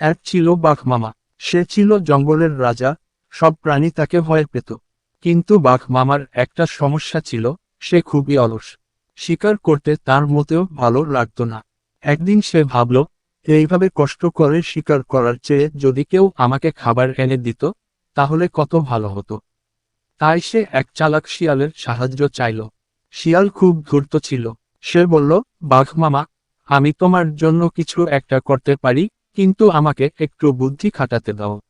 এক ছিল বাঘ মামা, সে ছিল জঙ্গলের রাজা, সব প্রাণী তাকে ভয় পেত। কিন্তু বাঘ মামার একটা সমস্যা ছিল, সে খুবই অলস। শিকার করতে তার মতেও ভালো লাগতো না। একদিন সে ভাবল, এইভাবে কষ্ট করে শিকার করার চেয়ে যদি কেউ আমাকে খাবার এনে দিত, তাহলে কত ভালো হতো। তাই সে এক চালাক শিয়ালের সাহায্য চাইল। শিয়াল খুব ধূর্ত ছিল। সে বলল, বাঘ মামা, আমি তোমার জন্য কিছু একটা করতে পারি? কিন্তু আমাকে একটু বুদ্ধি খাটাতে দাও।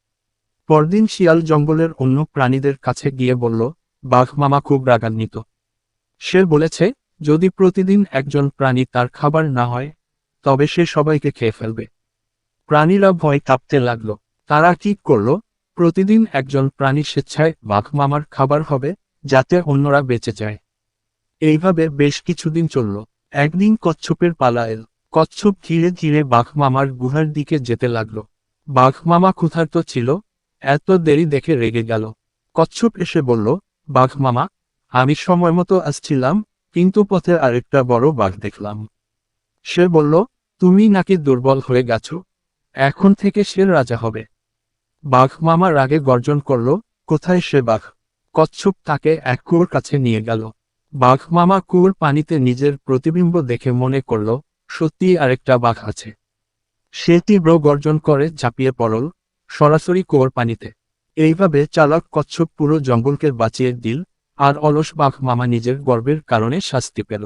পরদিন শিয়াল জঙ্গলের অন্য প্রাণীদের কাছে গিয়ে বলল, বাঘ মামা খুব রাগান্বিত। সে বলেছে, যদি প্রতিদিন একজন প্রাণী তার খাবার না হয়, তবে সে সবাইকে খেয়ে ফেলবে। প্রাণীরা ভয় কাঁপতে লাগল। তারা ঠিক করল? প্রতিদিন একজন প্রাণী স্বেচ্ছায় বাঘ মামার খাবার হবে, যাতে অন্যরা বেঁচে যায়। এইভাবে বেশ কিছুদিন চলল। একদিন কচ্ছপের পালা এল। কচ্ছপ ধীরে ধীরে বাঘ মামার গুহার দিকে যেতে লাগল। বাঘ মামা ক্ষুধার্ত ছিল, এত দেরি দেখে রেগে গেল। কচ্ছপ এসে বলল বাঘ মামা আমি সময় মতো আসছিলাম, কিন্তু পথে আরেকটা বড় বাঘ দেখলাম। সে বলল, তুমি নাকি দুর্বল হয়ে গেছো, এখন থেকে সে রাজা হবে। বাঘ মামা রাগে গর্জন করল, কোথায় সে বাঘ? কচ্ছপ তাকে এক কুয়োর কাছে নিয়ে গেল। বাঘ মামা কুয়োর পানিতে নিজের প্রতিবিম্ব দেখে মনে করল সত্যি আরেকটা বাঘ আছে। সে তীব্র গর্জন করে ঝাঁপিয়ে পড়ল সরাসরি কুয়োর পানিতে। এইভাবে চালক কচ্ছপ পুরো জঙ্গলকে বাঁচিয়ে দিল আর অলস বাঘ মামা নিজের গর্বের কারণে শাস্তি পেল।